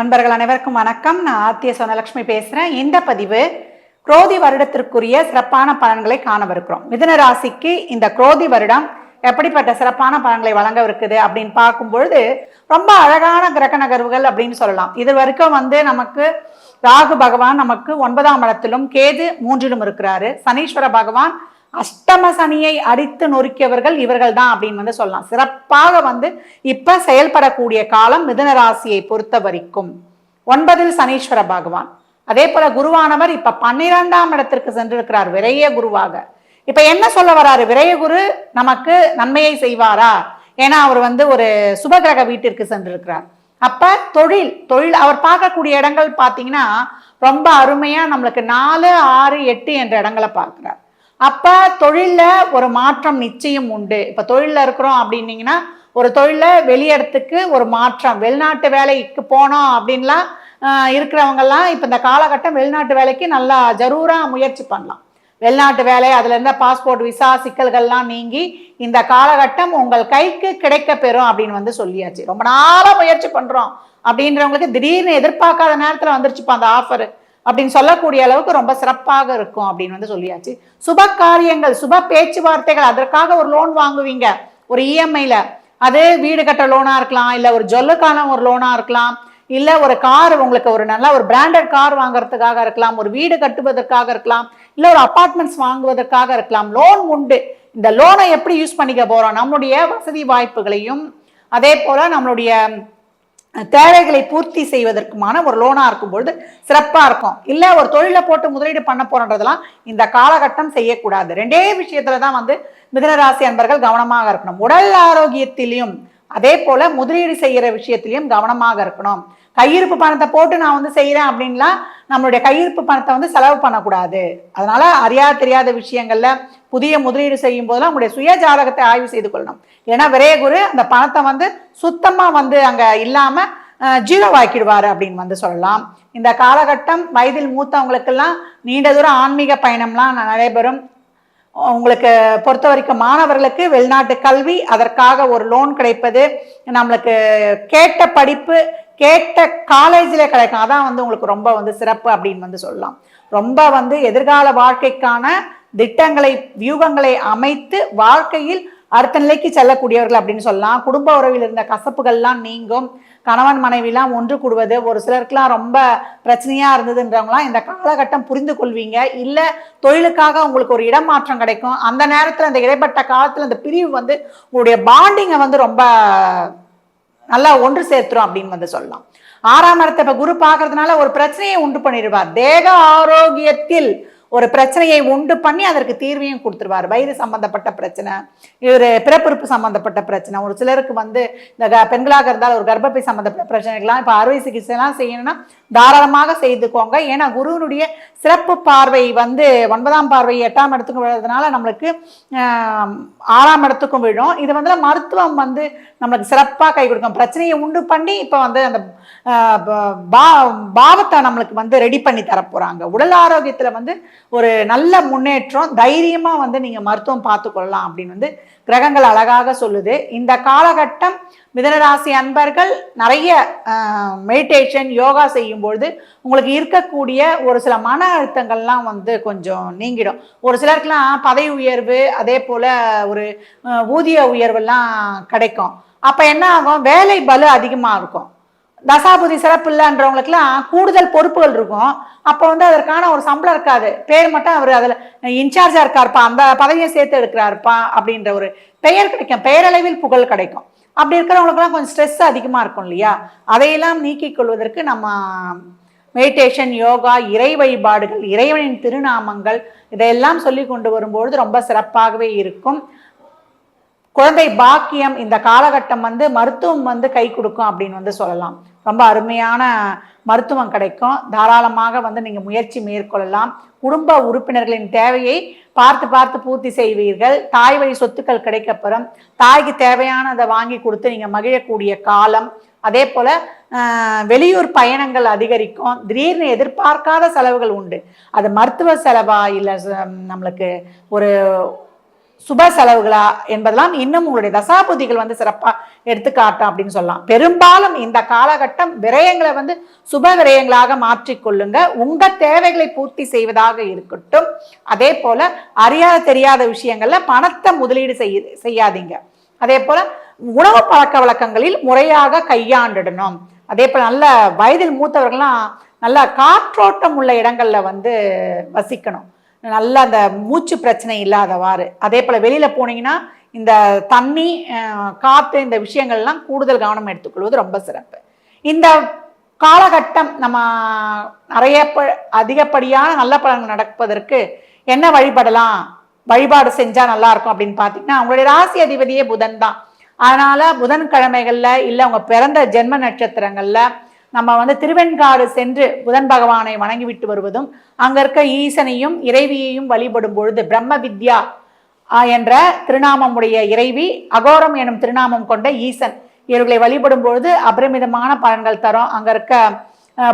அன்பர்கள் அனைவருக்கும் வணக்கம். நான் ஆத்திய சொனலட்சுமி பேசுறேன். இந்த பதிவு குரோதி வருடத்திற்குரிய சிறப்பான பலன்களை காணவிருக்கிறோம். மிதுன ராசிக்கு இந்த குரோதி வருடம் எப்படிப்பட்ட சிறப்பான பலன்களை வழங்கவிருக்குது அப்படின்னு பார்க்கும்பொழுது ரொம்ப அழகான கிரக நகர்வுகள் அப்படின்னு சொல்லலாம். இது வரைக்கும் வந்து நமக்கு ராகு பகவான் நமக்கு ஒன்பதாம் இடத்திலும் கேது மூன்றிலும் இருக்கிறாரு. சனீஸ்வர பகவான் அஷ்டம சனியை அடித்து நொறுக்கியவர்கள் இவர்கள் தான் அப்படின்னு வந்து சொல்லலாம். சிறப்பாக வந்து இப்ப செயல்படக்கூடிய காலம் மிதுன ராசியை பொறுத்த வரைக்கும். ஒன்பதில் சனீஸ்வர பகவான். அதே போல குருவானவர் இப்ப பன்னிரெண்டாம் இடத்திற்கு சென்றிருக்கிறார் விரைய குருவாக. இப்ப என்ன சொல்ல வராரு? விரைய குரு நமக்கு நன்மையை செய்வாரா? ஏன்னா அவர் வந்து ஒரு சுபகிரக வீட்டிற்கு சென்றிருக்கிறார். அப்ப தொழில் தொழில் அவர் பார்க்கக்கூடிய இடங்கள் பார்த்தீங்கன்னா ரொம்ப அருமையா நம்மளுக்கு நாலு ஆறு எட்டு என்ற இடங்களை பார்க்கிறார். அப்போ தொழிலில் ஒரு மாற்றம் நிச்சயம் உண்டு. இப்போ தொழிலில் இருக்கிறோம் அப்படின்னீங்கன்னா ஒரு தொழிலில் வெளியிடத்துக்கு ஒரு மாற்றம் வெளிநாட்டு வேலைக்கு போனோம் அப்படின்லாம் இருக்கிறவங்கெல்லாம் இப்போ இந்த காலகட்டம் வெளிநாட்டு வேலைக்கு நல்லா ஜரூராக முயற்சி பண்ணலாம். வெளிநாட்டு வேலை அதில் இருந்த பாஸ்போர்ட் விசா சிக்கல்கள்லாம் நீங்கி இந்த காலகட்டம் உங்கள் கைக்கு கிடைக்க பெறும் அப்படின்னு வந்து சொல்லியாச்சு. ரொம்ப நாளாக முயற்சி பண்ணுறோம் அப்படின்றவங்களுக்கு திடீர்னு எதிர்பார்க்காத நேரத்தில் வந்துருச்சுப்பா அந்த ஆஃபரு அப்படின்னு சொல்லக்கூடிய அளவுக்கு ரொம்ப சிறப்பாக இருக்கும் அப்படின்னு வந்து சொல்லியாச்சு. சுப காரியங்கள் சுப பேச்சுவார்த்தைகள் அதற்காக ஒரு லோன் வாங்குவீங்க. ஒரு இஎம்ஐல அது வீடு கட்ட லோனா இருக்கலாம் இல்ல ஒரு ஜொல்லுக்கான ஒரு லோனா இருக்கலாம் இல்ல ஒரு கார் உங்களுக்கு ஒரு நல்ல ஒரு பிராண்டட் கார் வாங்குறதுக்காக இருக்கலாம் ஒரு வீடு கட்டுவதற்காக இருக்கலாம் இல்ல ஒரு அபார்ட்மெண்ட்ஸ் வாங்குவதற்காக இருக்கலாம். லோன் உண்டு. இந்த லோனை எப்படி யூஸ் பண்ணிக்க போறோம்? நம்மளுடைய வசதி வாய்ப்புகளையும் அதே போல நம்மளுடைய தேவைகளை பூர்த்தி செய்வதற்குமான ஒரு லோனா இருக்கும்பொழுது சிறப்பாக இருக்கும். இல்லை ஒரு தொழிலை போட்டு முதலீடு பண்ண போறன்றதெல்லாம் இந்த காலகட்டம் செய்யக்கூடாது. ரெண்டே விஷயத்துல தான் வந்து மிதனராசி அன்பர்கள் கவனமாக இருக்கணும். உடல் ஆரோக்கியத்திலையும் அதே போல முதலீடு செய்கிற விஷயத்திலையும் கவனமாக இருக்கணும். கையிருப்பு பணத்தை போட்டு நான் வந்து செய்கிறேன் அப்படின்லாம் நம்மளுடைய கையிருப்பு பணத்தை வந்து செலவு பண்ணக்கூடாது. அதனால் அறியாத தெரியாத விஷயங்களில் புதிய முதலீடு செய்யும் போதெல்லாம் உங்களுடைய சுய ஜாதகத்தை ஆய்வு செய்து கொள்ளணும். ஏன்னா விரையகுரு அந்த பணத்தை வந்து சுத்தமாக வந்து அங்கே இல்லாமல் ஜீரோவாக்கிடுவார் அப்படின்னு வந்து சொல்லலாம். இந்த காலகட்டம் வயதில் மூத்தவங்களுக்கெல்லாம் நீண்ட தூரம் ஆன்மீக பயணம்லாம் நடைபெறும். உங்களுக்கு பொறுத்த வரைக்கும் மாணவர்களுக்கு வெளிநாட்டு கல்வி அதற்காக ஒரு லோன் கிடைப்பது நம்மளுக்கு கேட்ட படிப்பு கேட்ட காலேஜில் கிடைக்கும். அதான் வந்து உங்களுக்கு ரொம்ப வந்து சிறப்பு அப்படின்னு வந்து சொல்லலாம். ரொம்ப வந்து எதிர்கால வாழ்க்கைக்கான திட்டங்களை வியூகங்களை அமைத்து வாழ்க்கையில் அடுத்த நிலைக்கு செல்லக்கூடியவர்கள் அப்படின்னு சொல்லலாம். குடும்ப உறவில் இருந்த கசப்புகள்லாம் நீங்கும். கணவன் மனைவிலாம் ஒன்று கூடுவது ஒரு சிலருக்குலாம் ரொம்ப பிரச்சனையாக இருந்ததுன்றவங்களாம் இந்த காலகட்டம் புரிந்து கொள்வீங்க. இல்லை தொழிலுக்காக உங்களுக்கு ஒரு இடமாற்றம் கிடைக்கும். அந்த நேரத்தில் அந்த இடைப்பட்ட காலத்தில் அந்த பிரிவு வந்து உங்களுடைய பாண்டிங்கை வந்து ரொம்ப நல்லா ஒன்று சேர்த்துரும் அப்படின்னு வந்து சொல்லலாம். ஆறாம் இடத்தை இப்ப குரு பார்க்கறதுனால ஒரு பிரச்சனையை உண்டு பண்ணிடுவார். தேக ஆரோக்கியத்தில் ஒரு பிரச்சனையை உண்டு பண்ணி அதற்கு தீர்வையும் கொடுத்துருவார். வயிறு சம்பந்தப்பட்ட பிரச்சனை ஒரு பிறப்புறுப்பு சம்மந்தப்பட்ட பிரச்சனை. ஒரு சிலருக்கு வந்து இந்த க- பெண்களாக இருந்தால் ஒரு கர்ப்பப்பை சம்மந்தப்பட்ட பிரச்சனைகள்லாம் இப்போ அறுவை சிகிச்சைலாம் செய்யணும்னா தாராளமாக செய்துக்கோங்க. ஏன்னா குருவினுடைய சிறப்பு பார்வை வந்து ஒன்பதாம் பார்வை எட்டாம் இடத்துக்கும் விழுறதுனால நம்மளுக்கு ஆறாம் இடத்துக்கும் விழும். இது வந்து மருத்துவம் வந்து நம்மளுக்கு சிறப்பாக கை கொடுக்கும். பிரச்சனையை உண்டு பண்ணி இப்போ வந்து அந்த பா- பாவத்தை நம்மளுக்கு வந்து ரெடி பண்ணி தரப்போகிறாங்க உடல் ஆரோக்கியத்தில் வந்து ஒரு நல்ல முன்னேற்றம் தைரியமாக வந்து நீங்கள் மருத்துவம் பார்த்துக்கொள்ளலாம் அப்படின்னு வந்து கிரகங்கள் அழகாக சொல்லுது. இந்த காலகட்டம் மிதனராசி அன்பர்கள் நிறைய மெடிடேஷன் யோகா செய்யும்பொழுது உங்களுக்கு இருக்கக்கூடிய ஒரு சில மன அழுத்தங்கள்லாம் வந்து கொஞ்சம் நீங்கிடும். ஒரு சிலருக்குலாம் பதவி உயர்வு அதே போல் ஒரு ஊதிய உயர்வெல்லாம் கிடைக்கும். அப்போ என்ன ஆகும்? வேலை பலு அதிகமாக இருக்கும். தசாபுதி சிறப்பு இல்லைன்றவங்களுக்குலாம் கூடுதல் பொறுப்புகள் இருக்கும். அப்போ வந்து அதற்கான ஒரு சம்பளம் இருக்காது. பேர் மட்டும் அவர் அதில் இன்சார்ஜாக இருக்காருப்பா அந்த பதவியை சேர்த்து எடுக்கிறாருப்பா அப்படின்ற ஒரு பெயர் கிடைக்கும். பெயரளவில் புகழ் கிடைக்கும். அப்படி இருக்கிறவங்களுக்குலாம் கொஞ்சம் ஸ்ட்ரெஸ் அதிகமாக இருக்கும் இல்லையா? அதையெல்லாம் நீக்கிக் கொள்வதற்கு நம்ம மெடிடேஷன் யோகா இறை வழிபாடுகள் இறைவனின் திருநாமங்கள் இதையெல்லாம் சொல்லி கொண்டு வரும்பொழுது ரொம்ப சிறப்பாகவே இருக்கும். குழந்தை பாக்கியம் இந்த காலகட்டம் வந்து மருத்துவம் வந்து கை கொடுக்கும் அப்படின்னு வந்து சொல்லலாம். ரொம்ப அருமையான மருத்துவம் கிடைக்கும். தாராளமாக வந்து நீங்கள் முயற்சி மேற்கொள்ளலாம். குடும்ப உறுப்பினர்களின் தேவையை பார்த்து பார்த்து பூர்த்தி செய்வீர்கள். தாய் வழி சொத்துக்கள் கிடைக்கப்பெறும். தாய்க்கு தேவையானதை வாங்கி கொடுத்து நீங்கள் மகிழக்கூடிய காலம். அதே போல் வெளியூர் பயணங்கள் அதிகரிக்கும். திடீர்னு எதிர்பார்க்காத செலவுகள் உண்டு. அது மருத்துவ செலவா இல்லை நம்மளுக்கு ஒரு சுப செலவுகளா என்பதெல்லாம் இன்னும் உங்களுடைய தசாபுதிகள் வந்து சிறப்பாக எடுத்துக்காட்டும் அப்படின்னு சொல்லலாம். பெரும்பாலும் இந்த காலகட்டம் விரயங்களை வந்து சுப விரயங்களாக மாற்றிக்கொள்ளுங்க. உங்க தேவைகளை பூர்த்தி செய்வதாக இருக்கட்டும். அதே போல அறியாத தெரியாத விஷயங்கள்ல பணத்தை முதலீடு செய்ய செய்யாதீங்க. அதே போல உணவு பழக்க வழக்கங்களில் முறையாக கையாண்டிடணும். அதே போல் நல்ல வயதில் மூத்தவர்கள்லாம் நல்ல காற்றோட்டம் உள்ள இடங்கள்ல வந்து வசிக்கணும். நல்ல அந்த மூச்சு பிரச்சனை இல்லாதவாறு. அதே போல் வெளியில் போனீங்கன்னா இந்த தண்ணி காற்று இந்த விஷயங்கள்லாம் கூடுதல் கவனம் எடுத்துக்கொள்வது ரொம்ப சிறப்பு. இந்த காலகட்டம் நம்ம நிறைய ப- அதிகப்படியான நல்ல பலன்கள் நடப்பதற்கு என்ன வழிபடலாம்? வழிபாடு செஞ்சால் நல்லாயிருக்கும் அப்படின்னு பார்த்தீங்கன்னா அவங்களுடைய ராசி அதிபதியே புதன் தான். அதனால் புதன்கிழமைகளில் இல்லை அவங்க பிறந்த ஜென்ம நட்சத்திரங்களில் நம்ம வந்து திருவெண்காடு சென்று புதன் பகவானை வணங்கி விட்டு வருவதும் அங்க இருக்க ஈசனையும் இறைவியையும் வழிபடும் பொழுது பிரம்ம வித்யா என்ற திருநாமமுடைய இறைவி அகோரம் எனும் திருநாமம் கொண்ட ஈசன் இவர்களை வழிபடும் பொழுது அபரிமிதமான பலன்கள் தரும். அங்க இருக்க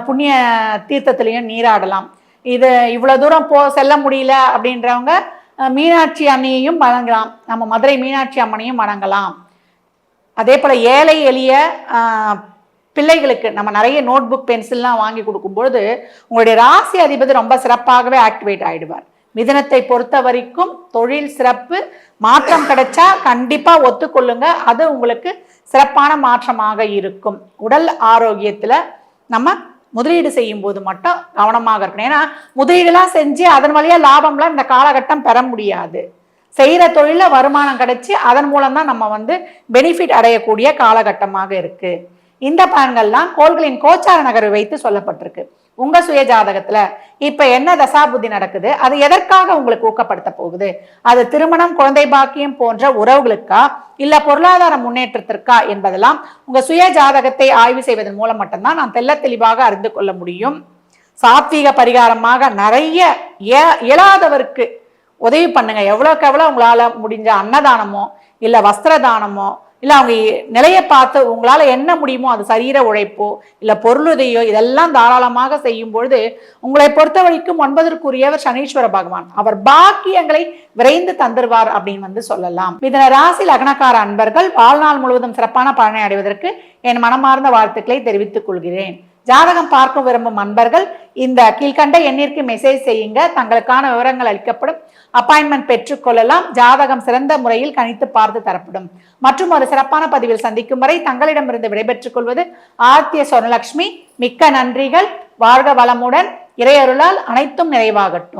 புண்ணிய தீர்த்தத்திலையும் நீராடலாம். இது இவ்வளோ தூரம் போ செல்ல முடியல அப்படின்றவங்க மீனாட்சி அன்னையையும் வணங்கலாம். நம்ம மதுரை மீனாட்சி அம்மனையும் வணங்கலாம். அதே போல் ஏழை எளிய பிள்ளைகளுக்கு நம்ம நிறைய நோட் புக் பென்சில்லாம் வாங்கி கொடுக்கும்பொழுது உங்களுடைய ராசி அதிபதி ரொம்ப சிறப்பாகவே ஆக்டிவேட் ஆகிடுவார் மிதனத்தை பொறுத்த வரைக்கும் தொழில் சிறப்பு மாற்றம் கிடைச்சா கண்டிப்பாக ஒத்துக்கொள்ளுங்க. அது உங்களுக்கு சிறப்பான மாற்றமாக இருக்கும். உடல் ஆரோக்கியத்தில் நம்ம முதலீடு செய்யும் போது மட்டும் கவனமாக இருக்கணும். ஏன்னா முதலீடுலாம் செஞ்சு அதன் வழியாக லாபம்லாம் இந்த காலகட்டம் பெற முடியாது. செய்கிற தொழிலில் வருமானம் கிடைச்சி அதன் மூலம் தான் நம்ம வந்து பெனிஃபிட் அடையக்கூடிய காலகட்டமாக இருக்குது இந்த பலன்கள்லாம் கோள்களின் கோச்சார நகரை வைத்து சொல்லப்பட்டிருக்கு. உங்க சுய ஜாதகத்துல இப்ப என்ன தசாபுத்தி நடக்குது? அது எதற்காக உங்களுக்கு ஊக்கப்படுத்த போகுது? அது திருமணம் குழந்தை பாக்கியம் போன்ற உறவுகளுக்கா? இல்ல பொருளாதார முன்னேற்றத்திற்கா என்பதெல்லாம் உங்க சுய ஜாதகத்தை ஆய்வு செய்வதன் மூலம் மட்டும்தான் நான் தெல்ல தெளிவாக அறிந்து கொள்ள முடியும். சாத்வீக பரிகாரமாக நிறைய இய- இயலாதவருக்கு உதவி பண்ணுங்க. எவ்வளோக்கு எவ்வளோ உங்களால் முடிஞ்ச அன்னதானமோ இல்லை வஸ்திர தானமோ இல்லை அவங்க நிலையை பார்த்து உங்களால் என்ன முடியுமோ அது சரீர உழைப்போ இல்லை பொருளுதையோ இதெல்லாம் தாராளமாக செய்யும் பொழுது உங்களை பொறுத்த வரைக்கும் ஒன்பதற்குரியவர் சனீஸ்வர பகவான். அவர் பாக்கியங்களை விரைந்து தந்துருவார் அப்படின்னு வந்து சொல்லலாம். இதன ராசி லக்னக்கார அன்பர்கள் வாழ்நாள் முழுவதும் சிறப்பான பலனை அடைவதற்கு என் மனமார்ந்த வாழ்த்துக்களை தெரிவித்துக் கொள்கிறேன். ஜாதகம் பார்க்க விரும்பும் அன்பர்கள் இந்த கீழ்கண்ட எண்ணிற்கு மெசேஜ் செய்யுங்க. தங்களுக்கான விவரங்கள் அளிக்கப்படும். அப்பாயின்மெண்ட் பெற்றுக்கொள்ளலாம் ஜாதகம் சிறந்த முறையில் கணித்து பார்த்து தரப்படும். மற்றும் ஒரு சிறப்பான பதிவில் சந்திக்கும் வரை தங்களிடமிருந்து விடைபெற்றுக் கொள்வது ஆர்த்திய சொர்ணலட்சுமி மிக்க நன்றிகள். வாழ்க வளமுடன். இறையருளால் அனைத்தும் நிறைவாகட்டும்.